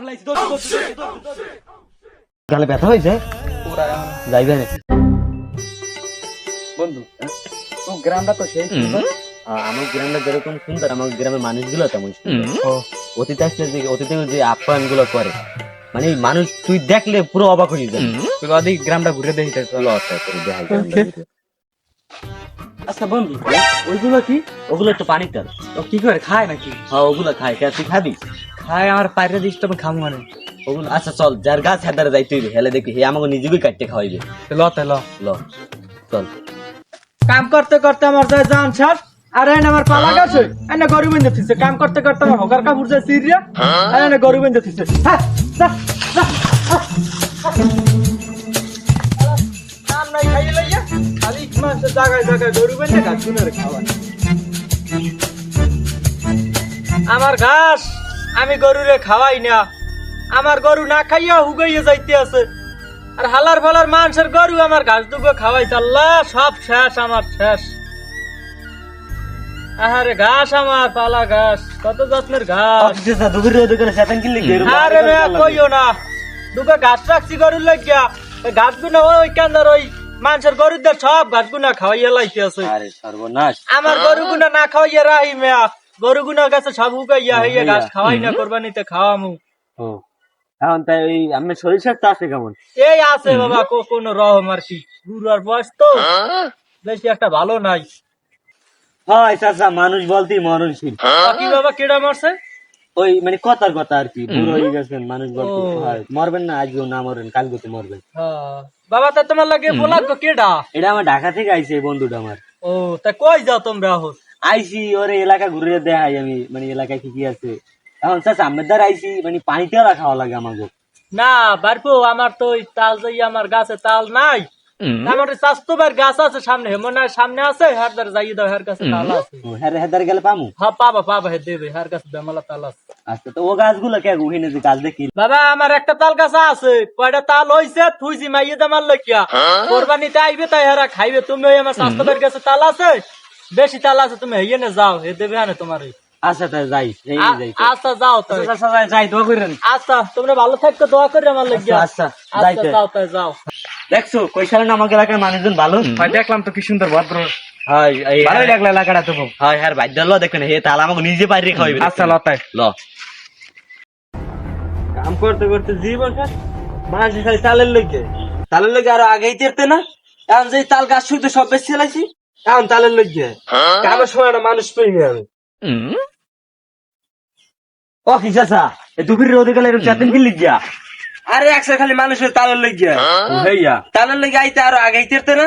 ফেলাইছি। গালে ব্যথা হয়েছে? যাইবে বন্ধু তো গ্রামটা তো সেই আমার গ্রামে যেরকম সুন্দর আমার গ্রামের মানুষগুলো তেমন অতীতে আসলে যে অতীতে যে আপ্যায়নগুলো করে মানে মানুষ তুই দেখলে পুরো অবাক হয়ে যাবে। তুই অধিক গ্রামটা ঘুরে দেখি চলো আচ্ছা দেখাই আচ্ছা বন্ধু ওইগুলো কি? ওগুলো একটু পানির টাল ও কি করে খায় নাকি? হ্যাঁ ওগুলো খায় তুই খাবি? খায় আমার পাইরে দিস তো আমি খামু মানে। আচ্ছা চল যার গাছ হেদারে যাইতে হইবে। হেলে দেখি হে আমাকে নিজেকে কাটতে খাওয়াইবে। ল তাই ল। ল চল। কাম করতে করতে আমার যায় জান ছাড় আর এনে আমার পালা গেছে। এনে গরু বেঁধে দিচ্ছে কাম করতে করতে আমার হকার কাপড় যায় সিরিয়া আর এনে গরু বেঁধে দিচ্ছে হ্যাঁ। কাম নাই খাইয়ে লইয়া খালি জায়গায় জায়গায় আমার ঘাস। আমি গরুরে খাওয়াই না। আমার গরু না খাইয়া হুগাইয়ে যাইতে আছে। আর হালার ফালার মানুষের গরু আমার ঘাস দুগো খাওয়াই আল্লাহ সব শেষ আমার শেষ। আহারে ঘাস আমার পালা ঘাস কত যত্নের ঘাস। আরে মেয়া কইও না। দুগো ঘাস রাখছি গরুর লাগিয়া। ঘাস গুনা ওই কান্দার ওই মানুষের গরুদের সব ঘাস গুনা খাওয়াইয়া লাইতে আছে। আমার গরু গুনা না খাওয়াইয়া রাহি মেয়া। গরু গুনার কাছে সব হুকাইয়া হইয়া ঘাস খাওয়াই না কোরবানিতে খাওয়ামু। এখন তাই ওই আমি শরীর স্বাস্থ্য আছে কেমন? এই আছে বাবা কোনো রহম আর কি বুড়ার বয়স তো। বেশি একটা ভালো নাই। হয় চাচা মানুষ বলতেই মরণশীল। কি বাবা কেডা মারছে? ওই মানে কথার কথা আর কি বুড়ো হয়ে গেছেন মানুষ বলতে মরবেন না আজকেও না মরবেন কালকে তো মরবেন। হ্যাঁ। বাবা তা তোমার লাগে বলা গো কেডা? এটা আমার ঢাকা থেকে আইছে এই বন্ধুটা আমার। ও তা কই যাও তোমরা হোস আইসি ওরে এলাকা ঘুরে দেখাই আমি মানে এলাকায় কি কি আছে। এখন চাচা আমার দ্বারা আইসি মানে পানিতেও খাওয়া লাগে আমাকে না বারপো আমার তো ওই তাল যাই আমার গাছে তাল নাই। আমার স্বাস্থ্যবার গাছ আছে সামনে হেমনার সামনে আছে হার যাই দাও হার কাছে তাল আছে। হ্যাঁ হেদার গেলে পামু? হ্যাঁ পাবা পাবা হে দেবে হার কাছে বেমালা তাল আছে। আচ্ছা তো ও গাছগুলো কে উহিনে যে গাছ দেখি। বাবা আমার একটা তাল গাছ আছে কয়টা তাল হইছে থুইছি মাইয়ে দামার লইয়া কোরবানিতে আইবে তাই হারা খাইবে তুমি আমার স্বাস্থ্যবার গাছে তাল আছে বেশি তাল আছে তুমি হইয়ে না যাও হে দেবে হানে তোমার। আচ্ছা তাই যাই এই আ- যাই আচ্ছা যাও তাই আচ্ছা যাই যাই দোয়া করেন। আচ্ছা তোমরা ভালো থাকো দোয়া করে আমার লাগিয়া। আচ্ছা আচ্ছা যাও তাই যাও। দেখছ কই সালে না আমাকে এলাকার মানুষজন ভালো? দেখলাম তো কি সুন্দর ভদ্র। হয় ভালোই লাগল এলাকাটা তো হয় হ্যাঁ ল দেখবেন হে তাহলে আমাকে নিজে বাইরে খাওয়াইবে আচ্ছা লতাই ল। কাম করতে করতে জীবন শেষ মানুষ খালি তালের লেগে। তালের লেগে আরও আগেই তেরতে না? এখন যে তাল গাছ শুইতে সব বেশি চালাইছি এখন তালের লেগে কামের সময় একটা মানুষ পেয়ে আমি। ও কি চাচা এই দুপুরে রোদে গেলে এরকম চাতেন কি লিখিয়া আরে একসাথে খালি মানুষের তালের লেগিয়া হইয়া তালের লেগে আইতে আরও আগেই তেরতে না?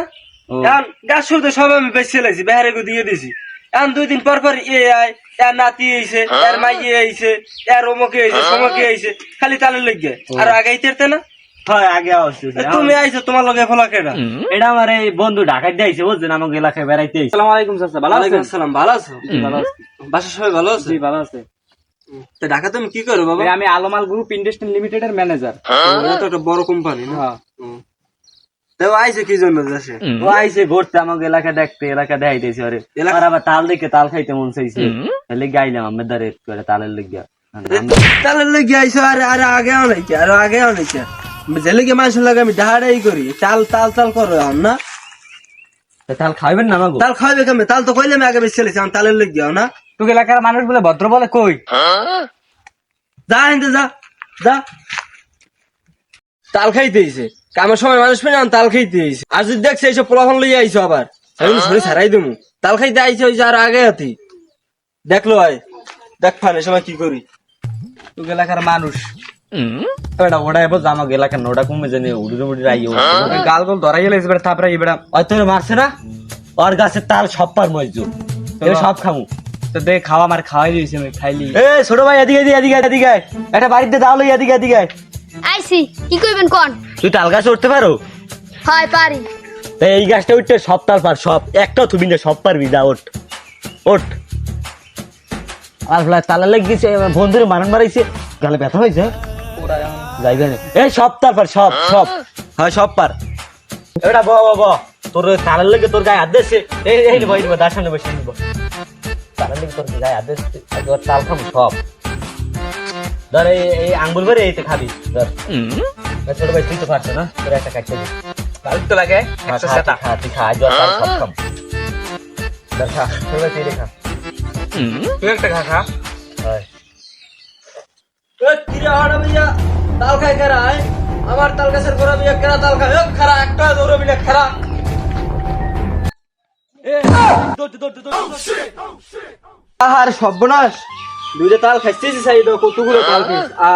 এখন গাছ শুইতে সব আমি বেশি চালাইছি বেহারে দিয়ে দিছি। এখন দুই দিন পর পর এ আয় এর নাতি আইছে এর মাইয়ে আইছে এর অমুকে আইছে সমকে আইছে খালি তালের লেগে আর আগে আইতে না? হয় আগে তুমি আইছো তোমার লগে ফলা কেডা? এটা আমার এই বন্ধু ঢাকায় দিয়েছে বুঝছেন? আমাকে এলাকায় বেড়াইতে আইছে। আসসালামু আলাইকুম চাচা ভালো ওয়ালাইকুম আছেন আসসালাম ভালো আছো? ভালো আছি। বাসার সবাই ভালো আছে? জি ভালো আছে। তো ঢাকা তুমি কি করো বাবা? আমি আলমাল গ্রুপ ইন্ডাস্ট্রি লিমিটেড এর ম্যানেজার তো একটা বড় কোম্পানি না? হ্যাঁ। তো আইছে কি জন্য দেশে? ও আইছে ঘুরতে আমাকে এলাকা দেখতে এলাকা দেখাইতেছে ওরে। আর আবার তাল দেখে তাল খাইতে মন চাইছে। তাহলে গাইলাম করে তালের লেগে তালের লেগে আইসো আরে আরে আগে অনেক আরে আগে অনেক লেগে মানুষের লাগে আমি ডাহাড়াই করি তাল তাল তাল করো না? তাল খাইবেন না তাল খাওয়াবে কেমন? তাল তো কইলে আমি আগে বেশি চলেছি এখন তালের লেগে যাও না? তোকে এলাকার মানুষ বলে ভদ্র বলে কই? যা হিন্দে যা যা। তাল খাইতে আইছে কামের সময় মানুষ পেয়ে এখন তাল খাইতে আইছে আর যদি দেখছে এইসব পোলাফান লইয়া আইসো আবার আমি শরীর ছাড়াই দেবো তাল খাইতে আইছে ওই যে আর আগে আতি। দেখল আয় দেখ ফানে সময় কি করি। তোকে এলাকার মানুষ। ওটা ওটা এবার আমাকে এলাকার নোটা কমে জানি উড়ি উড়ি রাইয়ে গাল গোল ধরাই গেলে এবার তারপরে এবার ওই তোর মারছে না? ওর গাছের তাল সব পার মজু সব খামু। তো দেখ খাওয়া আমার খাওয়াই দিয়েছি আমি খাইলি। এ ছোট ভাই এদিকে এদিকে এদিকে এদিকে। একটা বাড়িতে দাও লই এদিকে এদিকে। কি কইবেন কোন? তুই তাল গাছে উঠতে পারো? হয় পারি। তাই এই গাছটা উঠতে সব তাল পার সব একটাও তুমি না সব পারবি যা ওঠ। ওঠ। আর ফলে তালা লেগে গেছে বন্ধুরে মারণ মারাইছে। গালে ব্যথা হয়েছে। যাইবে না এই সব তাল পার সব সব। হ্যাঁ সব পার। এটা ব ব ব তোর তালার লেগে তোর গায়ে হাত দিচ্ছে এই এই নিব এই নিব দার সামনে বসে নিব। তালার লেগে তোর গায়ে হাত দিচ্ছে তোর তাল খাব সব। ধর এই এই আঙ্গুল ভরে এইতে খাবি ধর। ছোট ভাই তুই তো পারছ না? তোর একটা কাটতে দে। ভালো তো লাগে একশো সেটা। তুই খা আজ আর কাল সব খাম। ধর খা ছোট ভাই তুই খা। তুই একটা খা খা। হয়। কিরে হাড়া ভাইয়া তাল খাই কেরা আয় আমার তাল গাছের গোড়া বিয়ে কেরা তাল খায়। খারা, একটা দৌড়ো না খেরা। আহার, সর্বনাশ। দুইটা তাল খাইছিস সাইড কতগুলো তাল খাইছিস? আ